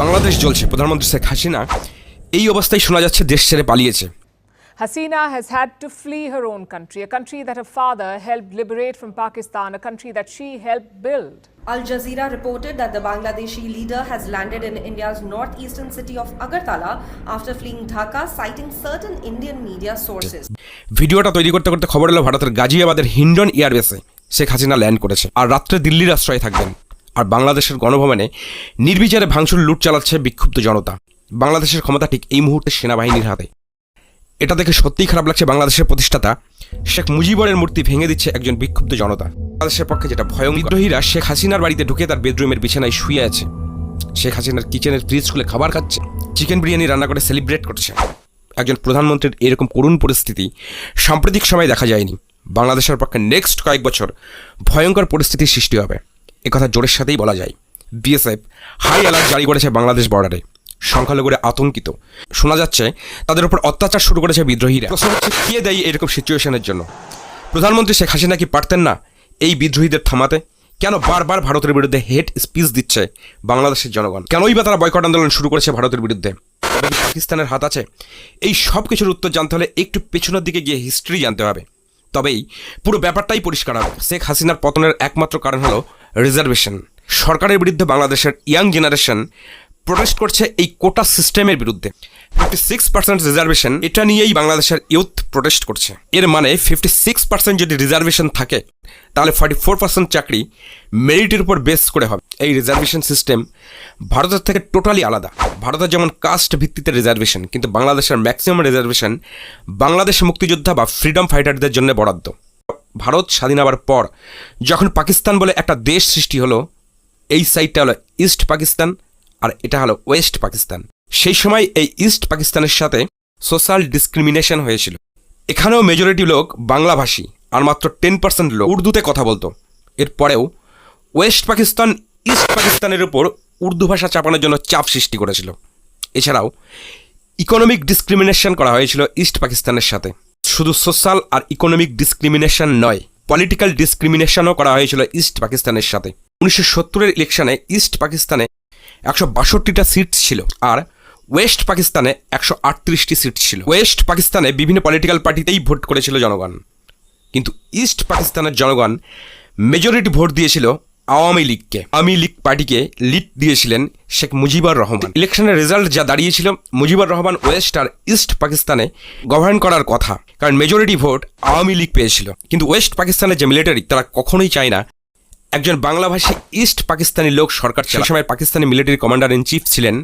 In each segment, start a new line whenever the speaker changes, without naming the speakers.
বাংলাদেশ জ্বলছে প্রধানমন্ত্রী শেখ হাসিনা এই অবস্থায় শোনা যাচ্ছে দেশ ছেড়ে পালিয়েছে
Hasina has had to flee her own country, a country that her father helped liberate from Pakistan, a country that she helped build.
Al Jazeera reported that the Bangladeshi leader has landed in India's northeastern city of Agartala after fleeing Dhaka, citing certain Indian media sources.
ভিডিওটা তৈরি করতে করতে খবর এলো ভারতের গাজিয়াবাদের হিন্ডন এয়ারবেসে Sheikh Hasina land করেছে আর রাত্রে দিল্লির আশ্রয়ে থাকবেন আর বাংলাদেশের গণভবনে নির্বিচারে ভাঙচুর, লুট চালাচ্ছে বিক্ষুব্ধ জনতা। বাংলাদেশের ক্ষমতা ঠিক এই মুহূর্তে সেনাবাহিনীর হাতে। এটা দেখে সত্যিই খারাপ লাগছে বাংলাদেশের প্রতিষ্ঠাতা শেখ মুজিবরের মূর্তি ভেঙে দিচ্ছে একজন বিক্ষুব্ধ জনতা। বাংলাদেশের পক্ষে যেটা ভয়ঙ্কর। বিদ্রোহীরা শেখ হাসিনার বাড়িতে ঢুকে তার বেডরুমের বিছানায় শুয়ে আছে। শেখ হাসিনার কিচেনের ফ্রিজ খুলে খাবার খাচ্ছে, চিকেন বিরিয়ানি রান্না করে সেলিব্রেট করছে। একজন প্রধানমন্ত্রীর এরকম করুণ পরিস্থিতি সাম্প্রতিক সময় দেখা যায়নি। বাংলাদেশের পক্ষে নেক্সট কয়েক বছর ভয়ঙ্কর পরিস্থিতির সৃষ্টি হবে। একথা জোরের সাথেই বলা যায়। বিএসএফ হাই অ্যালার্ট জারি করেছে বাংলাদেশ বর্ডারে। সংখ্যালঘুরা আতঙ্কিত। শোনা যাচ্ছে, তাদের উপর অত্যাচার শুরু করেছে বিদ্রোহীরা। প্রশ্ন হচ্ছে, কে দেয় এরকম সিচুয়েশনের জন্য? প্রধানমন্ত্রী শেখ হাসিনা কি পারতেন না এই বিদ্রোহীদের থামাতে? কেন বারবার ভারতের বিরুদ্ধে হেড স্পিচ দিচ্ছে বাংলাদেশের জনগণ? কেনই বা তারা বয়কট আন্দোলন শুরু করেছে ভারতের বিরুদ্ধে? পাকিস্তানের হাত আছে? এই সব কিছুর উত্তর জানতে হলে একটু পেছনের দিকে গিয়ে হিস্ট্রি জানতে হবে। তবেই পুরো ব্যাপারটাই পরিষ্কার হবে। শেখ হাসিনার পতনের একমাত্র কারণ হলো রিজার্ভেশন। সরকারের বিরুদ্ধে বাংলাদেশের ইয়াং জেনারেশন প্রোটেস্ট করছে এই কোটা সিস্টেমের বিরুদ্ধে। ফিফটি সিক্স পার্সেন্ট রিজার্ভেশন, এটা নিয়েই বাংলাদেশের ইউথ প্রোটেস্ট করছে। এর মানে ফিফটি সিক্স পার্সেন্ট যদি রিজার্ভেশন থাকে, তাহলে ফর্টি ফোর পার্সেন্ট চাকরি মেরিটের উপর বেস করে হবে। এই রিজার্ভেশন সিস্টেম ভারতের থেকে টোটালি আলাদা। ভারতের যেমন কাস্ট ভিত্তিতে রিজার্ভেশন, কিন্তু বাংলাদেশের ম্যাক্সিমাম রিজার্ভেশন বাংলাদেশ মুক্তিযোদ্ধা বা ফ্রিডম ফাইটারদের জন্য বরাদ্দ। ভারত স্বাধীন হওয়ার পর যখন পাকিস্তান বলে একটা দেশ সৃষ্টি হলো, এই সাইডটা হলো ইস্ট পাকিস্তান আর এটা হলো ওয়েস্ট পাকিস্তান সেই সময় এই ইস্ট পাকিস্তানের সাথে সোশ্যাল ডিসক্রিমিনেশন হয়েছিল। এখানেও মেজরিটি লোক বাংলাভাষী, আর মাত্র টেন পার্সেন্ট লোক উর্দুতে কথা বলতো। এরপরেও ওয়েস্ট পাকিস্তান ইস্ট পাকিস্তানের উপর উর্দু ভাষা চাপানোর জন্য চাপ সৃষ্টি করেছিল। এছাড়াও ইকোনমিক ডিসক্রিমিনেশন করা হয়েছিল ইস্ট পাকিস্তানের সাথে। শুধু সোশ্যাল আর ইকোনমিক ডিসক্রিমিনেশন নয়, পলিটিক্যাল ডিসক্রিমিনেশনও করা হয়েছিল ইস্ট পাকিস্তানের সাথে। উনিশশো সত্তরের ইলেকশনে ইস্ট পাকিস্তানে একশো বাষট্টিটা সিট ছিল আর ওয়েস্ট পাকিস্তানে একশো আটত্রিশটি সিট ছিল। ওয়েস্ট পাকিস্তানে বিভিন্ন পলিটিক্যাল পার্টিতেই ভোট করেছিল জনগণ। কিন্তু ইস্ট পাকিস্তানের জনগণ মেজরিটি ভোট দিয়েছিল আওয়ামী লীগকে। আওয়ামী লীগ পার্টিকে লিড দিয়েছিলেন শেখ মুজিবুর রহমান। ইলেকশনের রেজাল্ট যা দাঁড়িয়েছিল, মুজিবুর রহমান ওয়েস্ট আর ইস্ট পাকিস্তানে গভর্ন করার কথা। কারণ মেজরিটি ভোট আওয়ামী লীগ পেয়েছিল। কিন্তু ওয়েস্ট পাকিস্তানের যে মিলিটারি তারা কখনোই চায় না একজন বাংলাভাষী ইস্ট পাকিস্তানি লোক সরকার সেই সময় Pakistani military commander in chief ছিলেন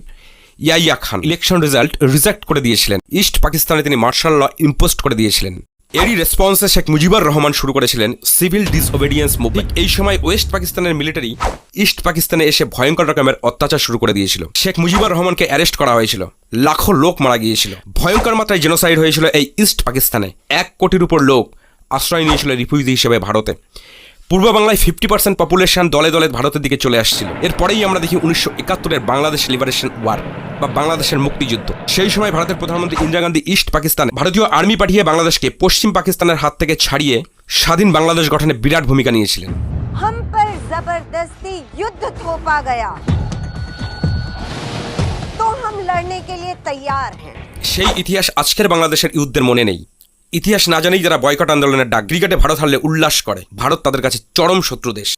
Yahya Khan election result reject করে দিয়েছিলেন। ইস্ট পাকিস্তানে তিনি মার্শাল ল ইম্পোস্ট করে দিয়েছিলেন। এরই রেসপন্সে শেখ মুজিবুর রহমান শুরু করেছিলেন সিভিল ডিসওবিডিয়েন্স মুভমেন্ট এই সময় ওয়েস্ট পাকিস্তানের মিলিটারি ইস্ট পাকিস্তানে এসে ভয়ঙ্কর রকমের অত্যাচার শুরু করে দিয়েছিল। শেখ মুজিবুর রহমানকে অ্যারেস্ট করা হয়েছিল। লাখো লোক মারা গিয়েছিল। ভয়ঙ্কর মাত্রায় জেনোসাইড হয়েছিল এই ইস্ট পাকিস্তানে। এক কোটির উপর লোক আশ্রয় নিয়েছিল রিফিউজি হিসেবে ভারতে। পূর্ব বাংলায় ফিফটি পার্সেন্ট পপুলেশন দলে দলে ভারতের দিকে চলে আসছিল। এরপরেই আমরা দেখি উনিশশো একাত্তরের বাংলাদেশ লিবারেশন ওয়ার বা বাংলাদেশের মুক্তিযুদ্ধ সেই সময় ভারতের প্রধানমন্ত্রী ইন্দিরা গান্ধী ইস্ট পাকিস্তান ভারতীয় আর্মি পাঠিয়ে বাংলাদেশকে পশ্চিম পাকিস্তানের হাত থেকে ছাড়িয়ে স্বাধীন বাংলাদেশ গঠনে বিরাট ভূমিকা নিয়েছিলেন
हम पर जबरदस्ती युद्ध थोपा गया तो हम लड़ने के लिए तैयार हैं
সেই ইতিহাস আজকের বাংলাদেশের ইউদ্ধের মনে নেই ইতিহাস না জানেই যারা বয়কট আন্দোলনের ডাক ক্রিকেটে ভারত হারলে উল্লাস করে ভারত তাদের কাছে চরম শত্রু দেশ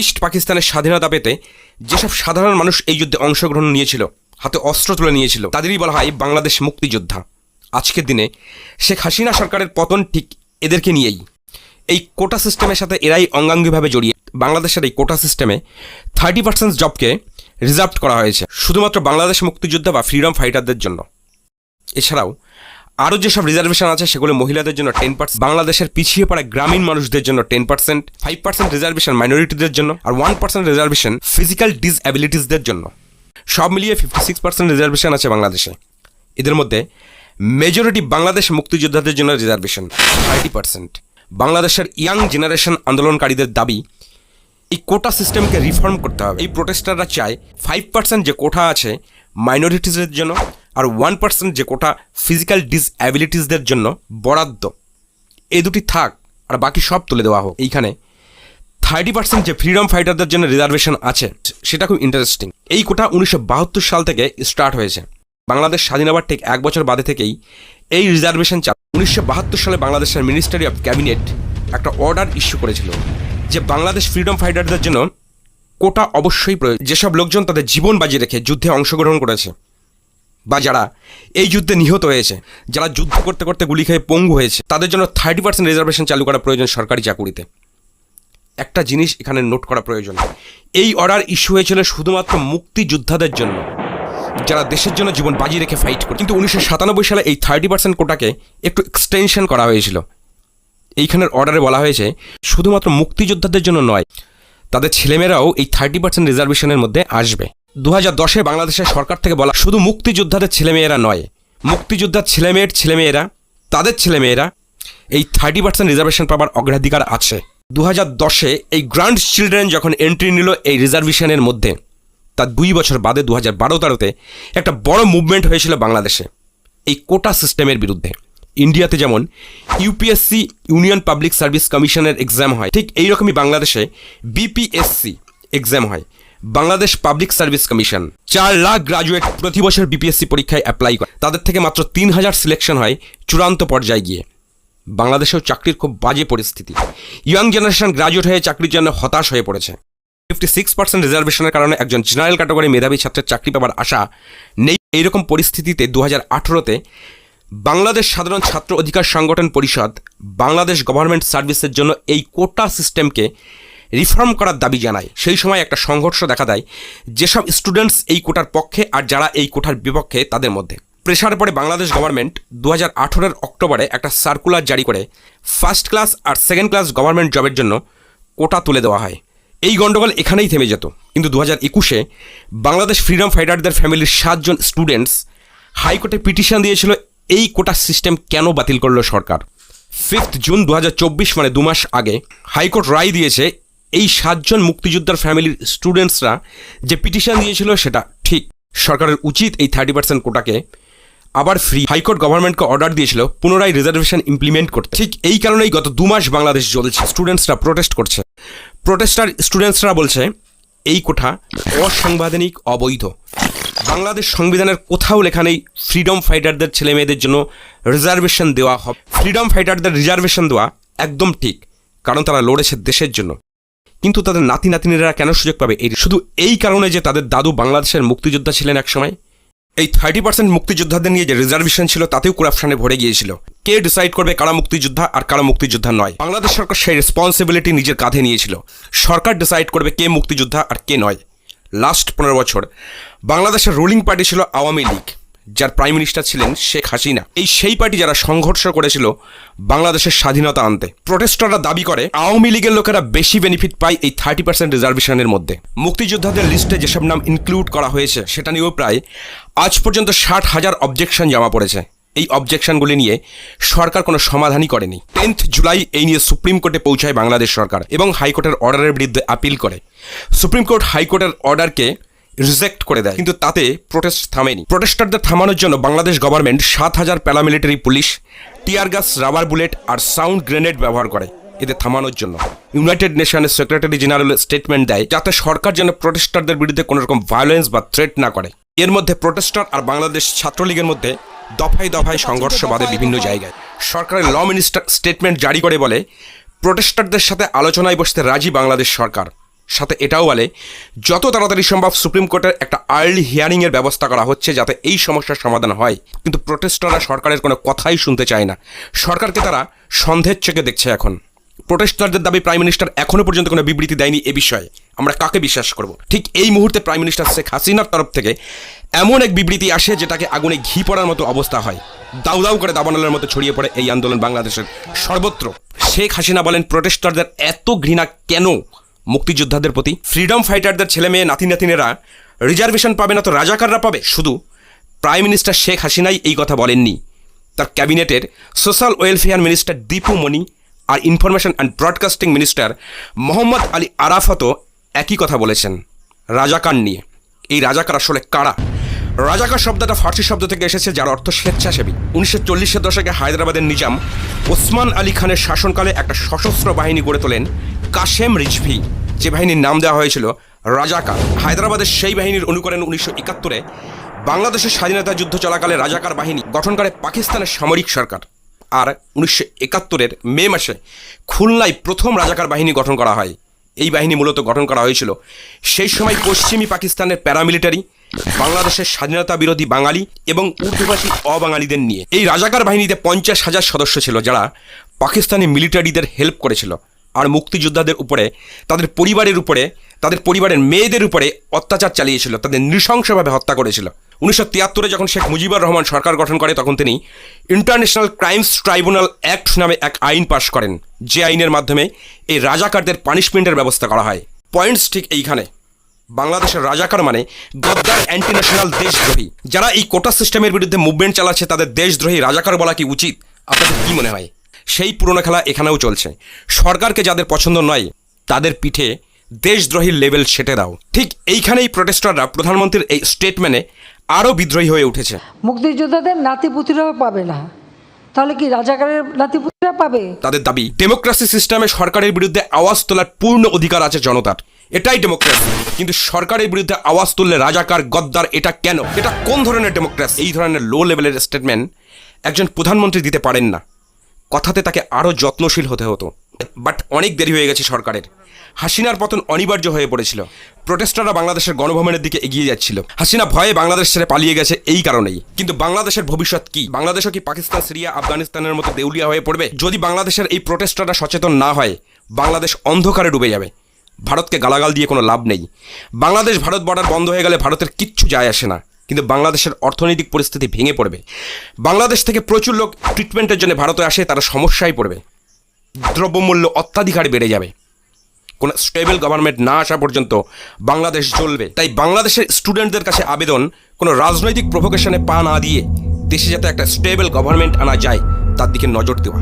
ইস্ট পাকিস্তানের স্বাধীনতা পেতে যেসব সাধারণ মানুষ এই যুদ্ধে অংশগ্রহণ নিয়েছিল, হাতে অস্ত্র তুলে নিয়েছিল, তাদেরই বলা হয় বাংলাদেশ মুক্তিযোদ্ধা। আজকের দিনে শেখ হাসিনা সরকারের পতন ঠিক এদেরকে নিয়েই। এই কোটা সিস্টেমের সাথে এরাই অঙ্গাঙ্গিভাবে জড়িয়ে, বাংলাদেশের এই কোটা সিস্টেমে থার্টি পার্সেন্ট জবকে রিজার্ভ করা হয়েছে, শুধুমাত্র বাংলাদেশ মুক্তিযোদ্ধা বা ফ্রিডম ফাইটারদের জন্য। এছাড়াও আরও যেসব রিজার্ভেশন আছে, সেগুলো মহিলাদের জন্য টেন পার্সেন্ট বাংলাদেশের পিছিয়ে পড়া গ্রামীণ মানুষদের জন্য ten percent five percent reservation মাইনরিটিদের জন্য আর ওয়ান পার্সেন্ট রিজার্ভেশন ফিজিক্যাল ডিসঅ্যাবিলিটিসদের জন্য। সব মিলিয়ে ফিফটি সিক্স পার্সেন্ট রিজার্ভেশন আছে বাংলাদেশে। এদের মধ্যে মেজরিটি বাংলাদেশ মুক্তিযোদ্ধাদের জন্য রিজার্ভেশন থার্টি পার্সেন্ট বাংলাদেশের ইয়াং জেনারেশন আন্দোলনকারীদের দাবি, এই কোটা সিস্টেমকে রিফর্ম করতে হবে। এই প্রোটেস্টাররা চায় ফাইভ পার্সেন্ট যে কোটা আছে মাইনরিটিসদের জন্য আর ওয়ান পার্সেন্ট যে কোটা ফিজিক্যাল ডিসঅ্যাবিলিটিসদের জন্য বরাদ্দ। এই দুটি থাক, আর বাকি সব তুলে দেওয়া হোক। এইখানে থার্টি পার্সেন্ট যে ফ্রিডম ফাইটারদের জন্য রিজার্ভেশন আছে, সেটা খুব ইন্টারেস্টিং এই কোটা উনিশশো বাহাত্তর সাল থেকে স্টার্ট হয়েছে। বাংলাদেশ স্বাধীন হওয়ার ঠিক এক বছর বাদে থেকেই এই রিজার্ভেশন চালু। উনিশশো সালে বাংলাদেশের মিনিস্ট্রি অফ ক্যাবিনেট একটা অর্ডার ইস্যু করেছিল যে বাংলাদেশ ফ্রিডম ফাইটারদের জন্য কোটা অবশ্যই প্রয়োজন। যেসব লোকজন তাদের জীবন বাজি রেখে যুদ্ধে অংশগ্রহণ করেছে বা যারা এই যুদ্ধে নিহত হয়েছে, যারা যুদ্ধ করতে করতে গুলি খেয়ে পঙ্গু হয়েছে, তাদের জন্য থার্টি পার্সেন্ট রিজার্ভেশন চালু করা প্রয়োজন সরকারি চাকুরিতে। একটা জিনিস এখানে নোট করা প্রয়োজন। এই অর্ডার ইস্যু হয়েছিল শুধুমাত্র মুক্তিযোদ্ধাদের জন্য। যারা দেশের জন্য জীবন বাজি রেখে ফাইট করে। কিন্তু উনিশশো সাতানব্বই সালে এই থার্টি পার্সেন্ট কোটাকে একটু এক্সটেনশন করা হয়েছিল। এইখানের অর্ডারে বলা হয়েছে, শুধুমাত্র মুক্তিযোদ্ধাদের জন্য নয়, তাদের ছেলেমেয়েরাও এই থার্টি পার্সেন্ট রিজার্ভেশনের মধ্যে আসবে। দু হাজার দশে বাংলাদেশের সরকার থেকে বলা শুধু মুক্তিযোদ্ধাদের ছেলেমেয়েরা নয়, মুক্তিযোদ্ধার ছেলেমেয়ের ছেলেমেয়েরা, তাদের ছেলেমেয়েরা এই থার্টি পার্সেন্ট রিজার্ভেশন পাবার অগ্রাধিকার আছে। দু হাজার দশে এই গ্র্যান্ড চিলড্রেন যখন এন্ট্রি নিল এই রিজার্ভেশনের মধ্যে, তার দুই বছর বাদে দু হাজার বারো তেরোতে একটা বড় মুভমেন্ট হয়েছিল বাংলাদেশে, এই কোটা সিস্টেমের বিরুদ্ধে। ইন্ডিয়াতে যেমন ইউপিএসসি ইউনিয়ন পাবলিক সার্ভিস কমিশনের এক্সাম হয়, ঠিক এইরকমই বাংলাদেশে বিপিএসসি এক্সাম হয়। বাংলাদেশ পাবলিক সার্ভিস কমিশন চার লাখ গ্রাজুয়েট প্রতি বছর বিপিএসসি পরীক্ষায় অ্যাপ্লাই করে। তাদের থেকে মাত্র তিন হাজার সিলেকশন হয় চূড়ান্ত পর্যায়ে গিয়ে। বাংলাদেশেও চাকরির খুব বাজে পরিস্থিতি। ইয়াং জেনারেশন গ্রাজুয়েট হয়ে চাকরির জন্য হতাশ হয়ে পড়েছে। ফিফটি সিক্স পার্সেন্ট রিজার্ভেশনের কারণে একজন জেনারেল ক্যাটাগরি মেধাবী ছাত্রের চাকরি পাওয়ার আশা নেই। এইরকম পরিস্থিতিতে দু হাজার আঠেরোতে বাংলাদেশ সাধারণ ছাত্র অধিকার সংগঠন পরিষদ বাংলাদেশ গভর্নমেন্ট সার্ভিসের জন্য এই কোটা সিস্টেমকে রিফর্ম করার দাবি জানায়। সেই সময় একটা সংঘর্ষ দেখা দেয়, যেসব স্টুডেন্টস এই কোটার পক্ষে আর যারা এই কোটার বিপক্ষে তাদের মধ্যে। প্রেশার পরে বাংলাদেশ গভর্নমেন্ট দু হাজার অক্টোবরে একটা সার্কুলার জারি করে, ফার্স্ট ক্লাস আর সেকেন্ড ক্লাস গভর্নমেন্ট জবের জন্য কোটা তুলে দেওয়া হয়। এই গণ্ডগোল এখানেই থেমে যেত। কিন্তু দু হাজার একুশে বাংলাদেশ ফ্রিডম ফাইটারদের ফ্যামিলির সাতজন স্টুডেন্টস হাইকোর্টে পিটিশন দিয়েছিল, এই কোটা সিস্টেম কেন বাতিল করল সরকার? ফিফথ জুন দু হাজার চব্বিশ মানে দু মাস আগে, হাইকোর্ট রায় দিয়েছে এই সাতজন মুক্তিযোদ্ধার ফ্যামিলির স্টুডেন্টসরা যে পিটিশন দিয়েছিল সেটা ঠিক। সরকারের উচিত এই থার্টি পার্সেন্ট কোটাকে আবার ফ্রি হাইকোর্ট গভর্নমেন্টকে অর্ডার দিয়েছিল, পুনরায় রিজার্ভেশন ইমপ্লিমেন্ট করতে। ঠিক এই কারণেই গত দু মাস বাংলাদেশ চলছে স্টুডেন্টসরা প্রোটেস্ট করছে। প্রোটেস্টার স্টুডেন্টসরা বলছে, এই কোঠা অসাংবিধানিক, অবৈধ। বাংলাদেশ সংবিধানের কোথাও লেখা নেই ফ্রিডম ফাইটারদের ছেলে মেয়েদের জন্য রিজার্ভেশন দেওয়া হবে। ফ্রিডম ফাইটারদের রিজার্ভেশন দেওয়া একদম ঠিক, কারণ তারা লড়েছে দেশের জন্য। কিন্তু তাদের নাতি নাতিনিরা কেন সুযোগ পাবে? এই শুধু এই কারণে যে তাদের দাদু বাংলাদেশের মুক্তিযোদ্ধা ছিলেন একসময়? এই থার্টি পার্সেন্ট মুক্তিযোদ্ধাদের নিয়ে যে রিজার্ভেশন ছিল, তাতেও করাপশনে ভরে গিয়েছিল। কে ডিসাইড করবে কারা মুক্তিযোদ্ধা আর কারা মুক্তিযোদ্ধা নয়? বাংলাদেশ সরকার সেই রেসপন্সিবিলিটি নিজের কাঁধে নিয়েছিল। সরকার ডিসাইড করবে কে মুক্তিযোদ্ধা আর কে নয়। লাস্ট পনেরো বছর, বাংলাদেশের রুলিং পার্টি ছিল আওয়ামী লীগ। যার প্রাইম মিনিস্টার ছিলেন শেখ হাসিনা। এই সেই পার্টি যারা সংঘর্ষ করেছিল বাংলাদেশের স্বাধীনতা আনতে। প্রোটেস্টাররা দাবি করে, আওয়ামী লীগের লোকেরা বেশি বেনিফিট পায় এই থার্টি পার্সেন্ট রিজার্ভেশনের মধ্যে। মুক্তিযোদ্ধাদের লিস্টে যেসব নাম ইনক্লুড করা হয়েছে, সেটা নিয়েও প্রায় আজ পর্যন্ত ষাট হাজার অবজেকশন জমা পড়েছে। এই অবজেকশনগুলি নিয়ে সরকার কোনো সমাধানই করেনি। টেন্থ জুলাই এই নিয়ে সুপ্রিম কোর্টে পৌঁছায় বাংলাদেশ সরকার এবং হাইকোর্টের অর্ডারের বিরুদ্ধে আপিল করে। সুপ্রিম কোর্ট হাইকোর্টের অর্ডারকে রিজেক্ট করে দেয়। কিন্তু তাতে প্রোটেস্ট থামেনি। প্রোটেস্টারদের থামানোর জন্য বাংলাদেশ গভর্নমেন্ট সাত হাজার paramilitary police, tear gas rubber bullet আর সাউন্ড গ্রেনেড ব্যবহার করে এদের থামানোর জন্য। ইউনাইটেড নেশনের সেক্রেটারি জেনারেল স্টেটমেন্ট দেয়, যাতে সরকার যেন প্রোটেস্টারদের বিরুদ্ধে কোনো রকম ভায়োলেন্স বা থ্রেট না করে। এর মধ্যে প্রোটেস্টার আর বাংলাদেশ ছাত্রলীগের মধ্যে দফায় দফায় সংঘর্ষ বাদে বিভিন্ন জায়গায়। সরকারের ল মিনিস্টার স্টেটমেন্ট জারি করে বলে, প্রোটেস্টারদের সাথে আলোচনায় বসতে রাজি বাংলাদেশ সরকার। সাথে এটাও বলে, যত তাড়াতাড়ি সম্ভব সুপ্রিম কোর্টের একটা আর্লি হিয়ারিংয়ের ব্যবস্থা করা হচ্ছে যাতে এই সমস্যার সমাধান হয়। কিন্তু প্রোটেস্টাররা সরকারের কোনো কথাই শুনতে চায় না। সরকারকে তারা সন্দেহের চোখে দেখছে এখন। প্রোটেস্টারদের দাবি প্রাইম মিনিস্টার এখনও পর্যন্ত কোনো বিবৃতি দেয়নি এ বিষয়ে। আমরা কাকে বিশ্বাস করব? ঠিক এই মুহূর্তে প্রাইম মিনিস্টার শেখ হাসিনার তরফ থেকে এমন এক বিবৃতি আসে যেটাকে আগুনে ঘি পড়ার মতো অবস্থা হয়। দাউ দাউ করে দাবানলের মতো ছড়িয়ে পড়ে এই আন্দোলন বাংলাদেশের সর্বত্র। শেখ হাসিনা বলেন প্রোটেস্টারদের এত ঘৃণা কেন? মুক্তিযোদ্ধাদের প্রতি ফ্রিডম ফাইটারদের ছেলে মেয়ে নাতি নাতিনেরা রিজার্ভেশন পাবে না তো রাজাকাররা পাবে? শুধু প্রাইম মিনিস্টার শেখ হাসিনাই এই কথা বলেননি। তার ক্যাবিনেটের social welfare minister Dipu Moni R information and broadcasting minister Mohammad Ali আরাফাতও একই কথা বলেছেন। রাজাকার নিয়ে। এই রাজাকার আসলে কারা? রাজাকার শব্দটা ফার্সি শব্দ থেকে এসেছে, যার অর্থ স্বেচ্ছাসেবী। উনিশশো চল্লিশের দশকে হায়দ্রাবাদের নিজাম ওসমান আলী খানের শাসনকালে একটা সশস্ত্র বাহিনী গড়ে তোলেন কাশেম রিজভি যে বাহিনীর নাম দেওয়া হয়েছিল রাজাকার। হায়দ্রাবাদের সেই বাহিনীর অনুকরণ উনিশশো একাত্তরে বাংলাদেশের স্বাধীনতা যুদ্ধ চলাকালে রাজাকার বাহিনী গঠন করে পাকিস্তানের সামরিক সরকার। আর উনিশশো একাত্তরের মে মাসে খুলনায় প্রথম রাজাকার বাহিনী গঠন করা হয়। এই বাহিনী মূলত গঠন করা হয়েছিল সেই সময় পশ্চিমী পাকিস্তানের প্যারামিলিটারি, বাংলাদেশের স্বাধীনতা বিরোধী বাঙালি এবং উর্দুভাষী অবাঙালিদের নিয়ে। এই রাজাকার বাহিনীতে পঞ্চাশ হাজার সদস্য ছিল যারা পাকিস্তানি মিলিটারিদের হেল্প করেছিল। আর মুক্তিযোদ্ধাদের উপরে, তাদের পরিবারের উপরে, তাদের পরিবারের মেয়েদের উপরে অত্যাচার চালিয়েছিল, তাদের নৃশংসভাবে হত্যা করেছিল। উনিশশো তিয়াত্তরে যখন শেখ মুজিবুর রহমান সরকার গঠন করে, তখন তিনি ইন্টারন্যাশনাল ক্রাইমস ট্রাইব্যুনাল অ্যাক্ট নামে এক আইন পাশ করেন, যে আইনের মাধ্যমে এই রাজাকারদের পানিশমেন্টের ব্যবস্থা করা হয়। পয়েন্টস ঠিক এইখানে। বাংলাদেশের রাজাকার মানে গদ্দার অ্যান্টি ন্যাশনাল দেশদ্রোহী। যারা এই কোটা সিস্টেমের বিরুদ্ধে মুভমেন্ট চালাচ্ছে, তাদের দেশদ্রোহী রাজাকার বলা কি উচিত? আপনাদের কি মনে হয়? সেই পুরনো খেলা এখানেও চলছে। সরকারকে যাদের পছন্দ নয় তাদের পিঠে দেশদ্রোহীর লেভেল সেটে দাও। ঠিক এইখানেই প্রোটেস্টাররা প্রধানমন্ত্রীর এই স্টেটমেন্টে আরও বিদ্রোহী হয়ে উঠেছে।
মুক্তিযোদ্ধাদের নাতিপুতিরাও পাবে না। তাহলে কি রাজাকারের নাতিপুতিরা পাবে?
তাদের দাবি ডেমোক্রেসি সিস্টেমে সরকারের বিরুদ্ধে আওয়াজ তোলার পূর্ণ অধিকার আছে জনতার। এটাই ডেমোক্রেসি কিন্তু সরকারের বিরুদ্ধে আওয়াজ তুললে রাজাকার গদ্দার এটা কেন? এটা কোন ধরনের ডেমোক্রেসি এই ধরনের লো লেভেলের স্টেটমেন্ট একজন প্রধানমন্ত্রী দিতে পারেন না। কথাতে তাকে আরও যত্নশীল হতে হতো। বাট অনেক দেরি হয়ে গেছে সরকারের। হাসিনার পতন অনিবার্য হয়ে পড়েছিল। প্রোটেস্টাররা বাংলাদেশের গণভবনের দিকে এগিয়ে যাচ্ছিল। হাসিনা ভয়ে বাংলাদেশ ছেড়ে পালিয়ে গেছে এই কারণেই। কিন্তু বাংলাদেশের ভবিষ্যৎ কি? বাংলাদেশও কি পাকিস্তান, সিরিয়া, আফগানিস্তানের মতো দেউলিয়া হয়ে পড়বে? যদি বাংলাদেশের এই প্রোটেস্টাররা সচেতন না হয়, বাংলাদেশ অন্ধকারে ডুবে যাবে। ভারতকে গালাগাল দিয়ে কোনো লাভ নেই। বাংলাদেশ ভারত বর্ডার বন্ধ হয়ে গেলে ভারতের কিচ্ছু যায় আসে না। কিন্তু বাংলাদেশের অর্থনৈতিক পরিস্থিতি ভেঙে পড়বে। বাংলাদেশ থেকে প্রচুর লোক ট্রিটমেন্টের জন্য ভারতে আসে, তারা সমস্যায় পড়বে। দ্রব্যমূল্য অত্যাধিক হারে বেড়ে যাবে। কোনো স্টেবল গভর্নমেন্ট না আসা পর্যন্ত বাংলাদেশ চলবে তাই বাংলাদেশের স্টুডেন্টদের কাছে আবেদন, কোনো রাজনৈতিক প্রভোকেশনে পা না দিয়ে দেশে যাতে একটা স্টেবল গভর্নমেন্ট আনা যায়, তার দিকে নজর দেওয়া।